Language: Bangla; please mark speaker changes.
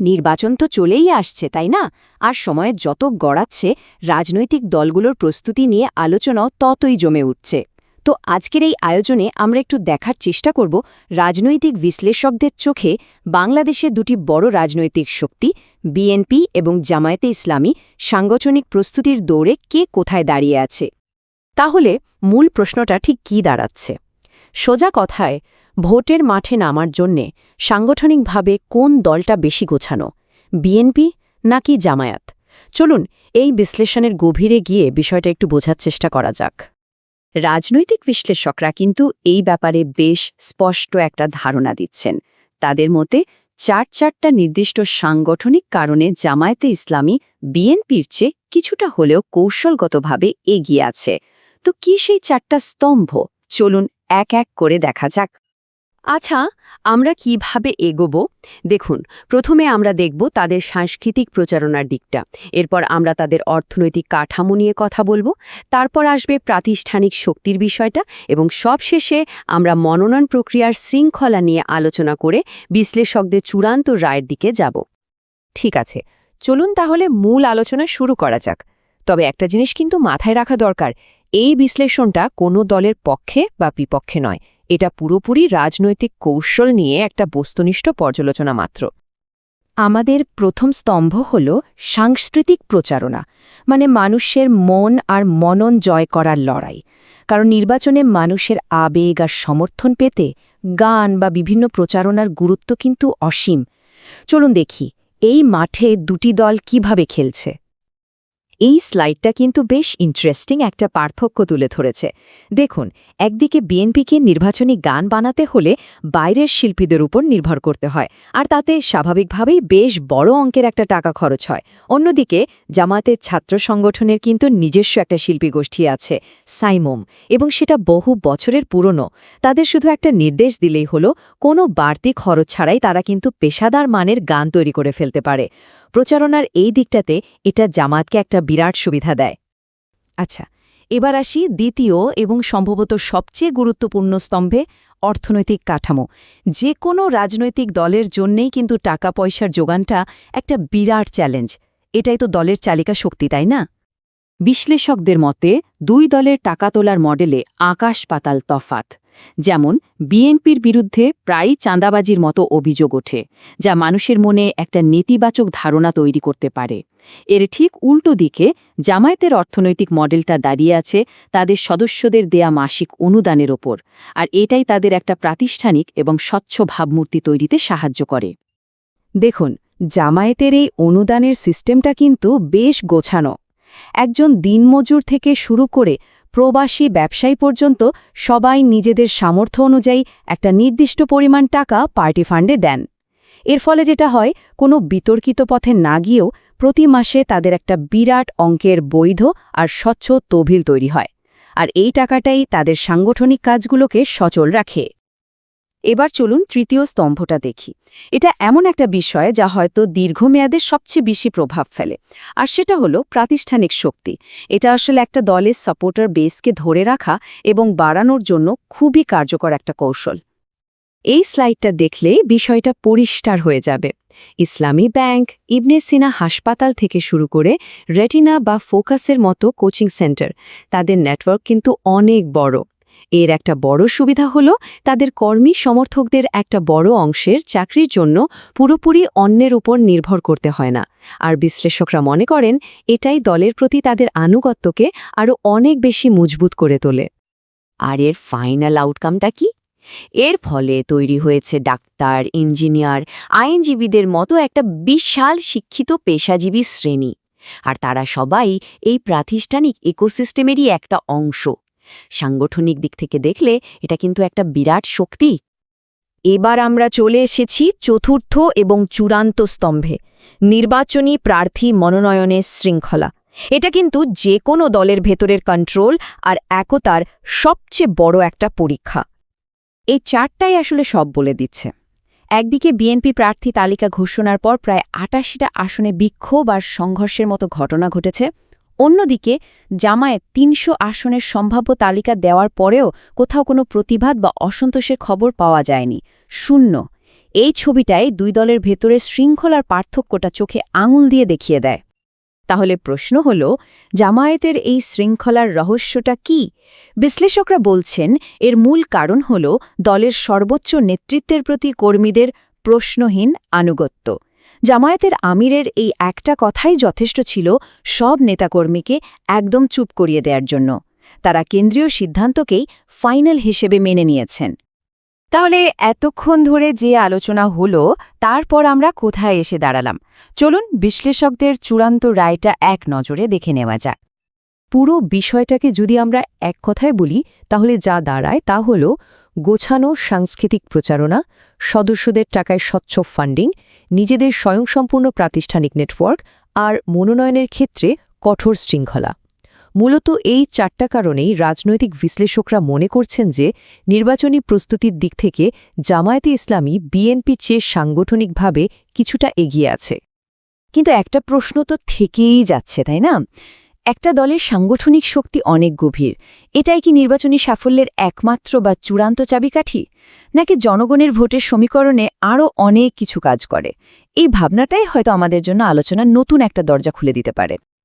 Speaker 1: নির্বাচন তো চলেই আসছে, তাই না? আর সময়ে যত গড়াচ্ছে, রাজনৈতিক দলগুলোর প্রস্তুতি নিয়ে আলোচনাও ততই জমে উঠছে। তো আজকের এই আয়োজনে আমরা একটু দেখার চেষ্টা করব রাজনৈতিক বিশ্লেষকদের চোখে বাংলাদেশে দুটি বড় রাজনৈতিক শক্তি, বিএনপি এবং জামায়াতে ইসলামী, সাংগঠনিক প্রস্তুতির দৌড়ে কে কোথায় দাঁড়িয়ে আছে। তাহলে মূল প্রশ্নটা ঠিক কী দাঁড়াচ্ছে? সোজা কথায়, ভোটের মাঠে নামার জন্যে সাংগঠনিকভাবে কোন দলটা বেশি গোছানো, বিএনপি নাকি জামায়াত? চলুন এই বিশ্লেষণের গভীরে গিয়ে বিষয়টা একটু বোঝার চেষ্টা করা যাক। রাজনৈতিক বিশ্লেষকরা কিন্তু এই ব্যাপারে বেশ স্পষ্ট একটা ধারণা দিচ্ছেন। তাদের মতে, চার চারটা নির্দিষ্ট সাংগঠনিক কারণে জামায়াতে ইসলামী বিএনপির চেয়ে কিছুটা হলেও কৌশলগতভাবে এগিয়ে আছে। তো কি সেই চারটা স্তম্ভ? চলুন এক এক করে দেখা যাক। আচ্ছা আমরা কীভাবে এগোব? দেখুন, প্রথমে আমরা দেখব তাদের সাংস্কৃতিক প্রচারণার দিকটা। এরপর আমরা তাদের অর্থনৈতিক কাঠামো নিয়ে কথা বলব। তারপর আসবে প্রাতিষ্ঠানিক শক্তির বিষয়টা এবং সবশেষে আমরা মনোনয়ন প্রক্রিয়ার শৃঙ্খলা নিয়ে আলোচনা করে বিশ্লেষকদের চূড়ান্ত রায়ের দিকে যাব। ঠিক আছে, চলুন তাহলে মূল আলোচনা শুরু করা যাক। তবে একটা জিনিস কিন্তু মাথায় রাখা দরকার এই বিশ্লেষণটা কোনো দলের পক্ষে বা বিপক্ষে নয়। এটা পুরোপুরি রাজনৈতিক কৌশল নিয়ে একটা বস্তুনিষ্ঠ পর্যালোচনা মাত্র। আমাদের প্রথম স্তম্ভ হল সাংস্কৃতিক প্রচারণা মানে মানুষের মন আর মনন জয় করার লড়াই। কারণ নির্বাচনে মানুষের আবেগ আর সমর্থন পেতে গান বা বিভিন্ন প্রচারণার গুরুত্ব কিন্তু অসীম। চলুন দেখি, এই মাঠে দুটি দল কীভাবে খেলছে? এই স্লাইডটা কিন্তু বেশ ইন্টারেস্টিং একটা পার্থক্য তুলে ধরেছে। দেখুন, একদিকে বিএনপিকে নির্বাচনী গান বানাতে হলে বাইরের শিল্পীদের উপর নির্ভর করতে হয়, আর তাতে স্বাভাবিকভাবেই বেশ বড় অঙ্কের একটা টাকা খরচ হয়। অন্যদিকে জামাতের ছাত্র সংগঠনের কিন্তু নিজস্ব একটা শিল্পী গোষ্ঠী আছে, সাইমোম, এবং সেটা বহু বছরের পুরনো। তাদের শুধু একটা নির্দেশ দিলেই হলো, কোনো বাড়তি খরচ ছাড়াই তারা কিন্তু পেশাদার মানের গান তৈরি করে ফেলতে পারে। প্রচারণার এই দিকটাতে এটা জামাতকে একটা বিরাট সুবিধা দেয়। আচ্ছা এবার আসি দ্বিতীয় এবং সম্ভবত সবচেয়ে গুরুত্বপূর্ণ স্তম্ভে অর্থনৈতিক কাঠামো। যে কোনো রাজনৈতিক দলের জন্যেই কিন্তু টাকা পয়সার যোগানটা একটা বিরাট চ্যালেঞ্জ। এটাই তো দলের চালিকা শক্তি, তাই না? বিশ্লেষকদের মতে, দুই দলের টাকা তোলার মডেলে আকাশ পাতাল তফাত। যেমন, বিএনপির বিরুদ্ধে প্রায়ই চাঁদাবাজির মতো অভিযোগ ওঠে, যা মানুষের মনে একটা নেতিবাচক ধারণা তৈরি করতে পারে। এর ঠিক উল্টো দিকে, জামায়াতের অর্থনৈতিক মডেলটা দাঁড়িয়ে আছে তাদের সদস্যদের দেয়া মাসিক অনুদানের ওপর, আর এটাই তাদের একটা প্রাতিষ্ঠানিক এবং স্বচ্ছ ভাবমূর্তি তৈরিতে সাহায্য করে। দেখুন, জামায়াতের এই অনুদানের সিস্টেমটা কিন্তু বেশ গোছানো। একজন দিনমজুর থেকে শুরু করে প্রবাসী ব্যবসায়ী পর্যন্ত সবাই নিজেদের সামর্থ্য অনুযায়ী একটা নির্দিষ্ট পরিমাণ টাকা পার্টি ফান্ডে দেন। এর ফলে যেটা হয়, কোনো বিতর্কিত পথে না গিয়েও প্রতি মাসে তাদের একটা বিরাট অঙ্কের বৈধ আর স্বচ্ছ তভিল তৈরি হয়। আর এই টাকাটাই তাদের সাংগঠনিক কাজগুলোকে সচল রাখে। এবার চলুন তৃতীয় স্তম্ভটা দেখি। এটা এমন একটা বিষয় যা হয়তো দীর্ঘমেয়াদে সবচেয়ে বেশি প্রভাব ফেলে। আর সেটা হলো প্রাতিষ্ঠানিক শক্তি। এটা আসলে একটা দলের সাপোর্টার বেসকে ধরে রাখা এবং বাড়ানোর জন্য খুবই কার্যকর একটা কৌশল। এই স্লাইডটা দেখলে বিষয়টা পরিষ্কার হয়ে যাবে। ইসলামী ব্যাংক, ইবনে সিনা হাসপাতাল থেকে শুরু করে রেটিনা বা ফোকাসের মতো কোচিং সেন্টার, তাদের নেটওয়ার্ক কিন্তু অনেক বড়। এর একটা বড় সুবিধা হল, তাদের কর্মী সমর্থকদের একটা বড় অংশের চাকরির জন্য পুরোপুরি অন্যের উপর নির্ভর করতে হয় না। আর বিশ্লেষকরা মনে করেন, এটাই দলের প্রতি তাদের আনুগত্যকে আরও অনেক বেশি মজবুত করে তোলে। আর এর ফাইনাল আউটকামটা কি? এর ফলে তৈরি হয়েছে ডাক্তার, ইঞ্জিনিয়ার, আইনজীবীদের মতো একটা বিশাল শিক্ষিত পেশাজীবী শ্রেণি। আর তারা সবাই এই প্রাতিষ্ঠানিক ইকোসিস্টেমেরই একটা অংশ। সাংগঠনিক দিক থেকে দেখলে এটা কিন্তু একটা বিরাট শক্তি। এবার আমরা চলে এসেছি চতুর্থ এবং চূড়ান্ত স্তম্ভে, নির্বাচনী প্রার্থী মনোনয়নের শৃঙ্খলা। এটা কিন্তু যে কোনো দলের ভেতরের কন্ট্রোল আর একতার সবচেয়ে বড় একটা পরীক্ষা। এই চারটাই আসলে সব বলে দিচ্ছে। একদিকে বিএনপি প্রার্থী তালিকা ঘোষণার পর প্রায় আটাশিটা আসনে বিক্ষোভ আর সংঘর্ষের মতো ঘটনা ঘটেছে। অন্যদিকে, জামায়াত তিনশো আসনের সম্ভাব্য তালিকা দেওয়ার পরেও কোথাও কোনো প্রতিবাদ বা অসন্তোষের খবর পাওয়া যায়নি। শূন্য। এই ছবিটায় দুই দলের ভেতরে শৃঙ্খলার পার্থক্যটা চোখে আঙুল দিয়ে দেখিয়ে দেয়। তাহলে প্রশ্ন হল, জামায়াতের এই শৃঙ্খলার রহস্যটা কি? বিশ্লেষকরা বলছেন, এর মূল কারণ হল দলের সর্বোচ্চ নেতৃত্বের প্রতি কর্মীদের প্রশ্নহীন আনুগত্য। জামায়াতের আমিরের এই একটা কথাই যথেষ্ট ছিল সব নেতাকর্মীকে একদম চুপ করিয়ে দেওয়ার জন্য। তারা কেন্দ্রীয় সিদ্ধান্তকেই ফাইনাল হিসেবে মেনে নিয়েছেন। তাহলে এতক্ষণ ধরে যে আলোচনা হলো, তারপর আমরা কোথায় এসে দাঁড়ালাম? চলুন বিশ্লেষকদের চূড়ান্ত রায়টা এক নজরে দেখে নেওয়া যাক।
Speaker 2: পুরো বিষয়টাকে যদি আমরা এক কথায় বলি, তাহলে যা দাঁড়ায় তা হল গোছানো সাংস্কৃতিক প্রচারণা, সদস্যদের টাকায় স্বচ্ছ ফান্ডিং, নিজেদের স্বয়ংসম্পূর্ণ প্রাতিষ্ঠানিক নেটওয়ার্ক আর মনোনয়নের ক্ষেত্রে কঠোর শৃঙ্খলা। মূলত এই চারটা কারণেই রাজনৈতিক বিশ্লেষকরা মনে করছেন যে নির্বাচনী প্রস্তুতির দিক থেকে জামায়াতে ইসলামী বিএনপির চেয়ে সাংগঠনিকভাবে কিছুটা এগিয়ে আছে।
Speaker 1: কিন্তু একটা প্রশ্ন তো থেকেই যাচ্ছে, তাই না? একটা দলের সাংগঠনিক শক্তি অনেক গভীর। এটাই কি নির্বাচনী সাফল্যের একমাত্র বা চূড়ান্ত চাবিকাঠি? নাকি জনগণের ভোটের সমীকরণে আরও অনেক কিছু কাজ করে? এই ভাবনাটাই হয়তো আমাদের জন্য আলোচনার নতুন একটা দরজা খুলে দিতে পারে।